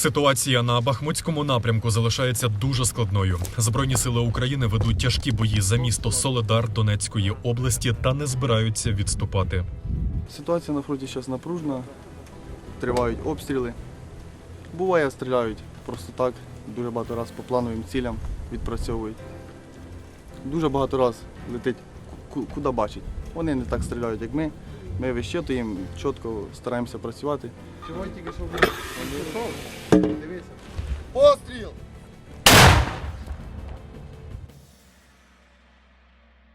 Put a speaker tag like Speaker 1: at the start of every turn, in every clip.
Speaker 1: Ситуація на Бахмутському напрямку залишається дуже складною. Збройні сили України ведуть тяжкі бої за місто Соледар Донецької області та не збираються відступати.
Speaker 2: Ситуація на фронті зараз напружена, тривають обстріли. Буває, стріляють просто так, дуже багато разів по плановим цілям відпрацьовують. Дуже багато разів летить куди бачить. Вони не так стріляють, як ми. Ми вищитуємо, чітко стараємося працювати. Чого тільки що Дивися. Постріл!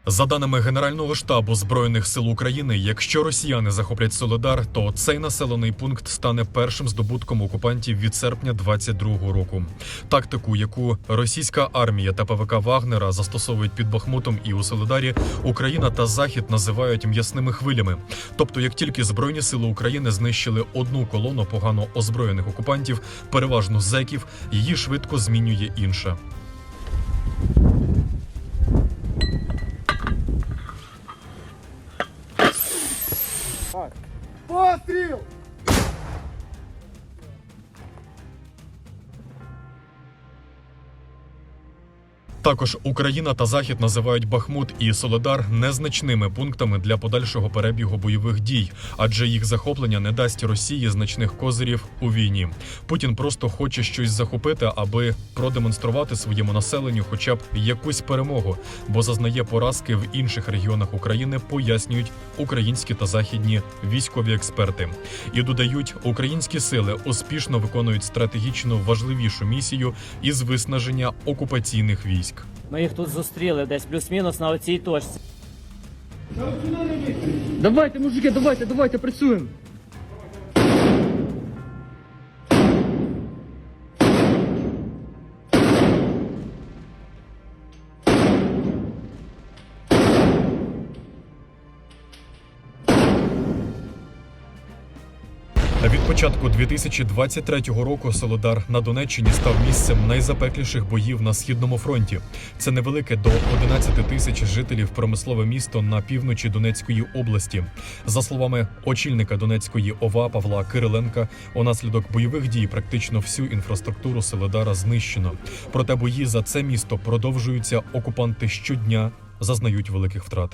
Speaker 1: За даними Генерального штабу збройних сил України, якщо росіяни захоплять Соледар, то цей населений пункт стане першим здобутком окупантів від серпня 22-го року. Тактику, яку російська армія та ПВК Вагнера застосовують під Бахмутом і у Соледарі, Україна та Захід називають м'ясними хвилями. Тобто, як тільки збройні сили України знищили одну колону погано озброєних окупантів, переважно зеків, її швидко змінює інша.
Speaker 2: Постріл!
Speaker 1: Також Україна та Захід називають Бахмут і Соледар незначними пунктами для подальшого перебігу бойових дій, адже їх захоплення не дасть Росії значних козирів у війні. Путін просто хоче щось захопити, аби продемонструвати своєму населенню, хоча б якусь перемогу, бо зазнає поразки в інших регіонах України, пояснюють українські та західні військові експерти. І додають, українські сили успішно виконують стратегічно важливішу місію із виснаження окупаційних військ.
Speaker 3: Ми їх тут зустріли десь плюс-мінус на оцій точці. Давайте, мужики, давайте, давайте, працюємо.
Speaker 1: Від початку 2023 року Солодар на Донеччині став місцем найзапекліших боїв на східному фронті. Це невелике до 11 тисяч жителів промислове місто на півночі Донецької області. За словами очільника Донецької ОВА Павла Кириленка, унаслідок бойових дій практично всю інфраструктуру Солодара знищено. Проте бої за це місто продовжуються. Окупанти щодня зазнають великих втрат.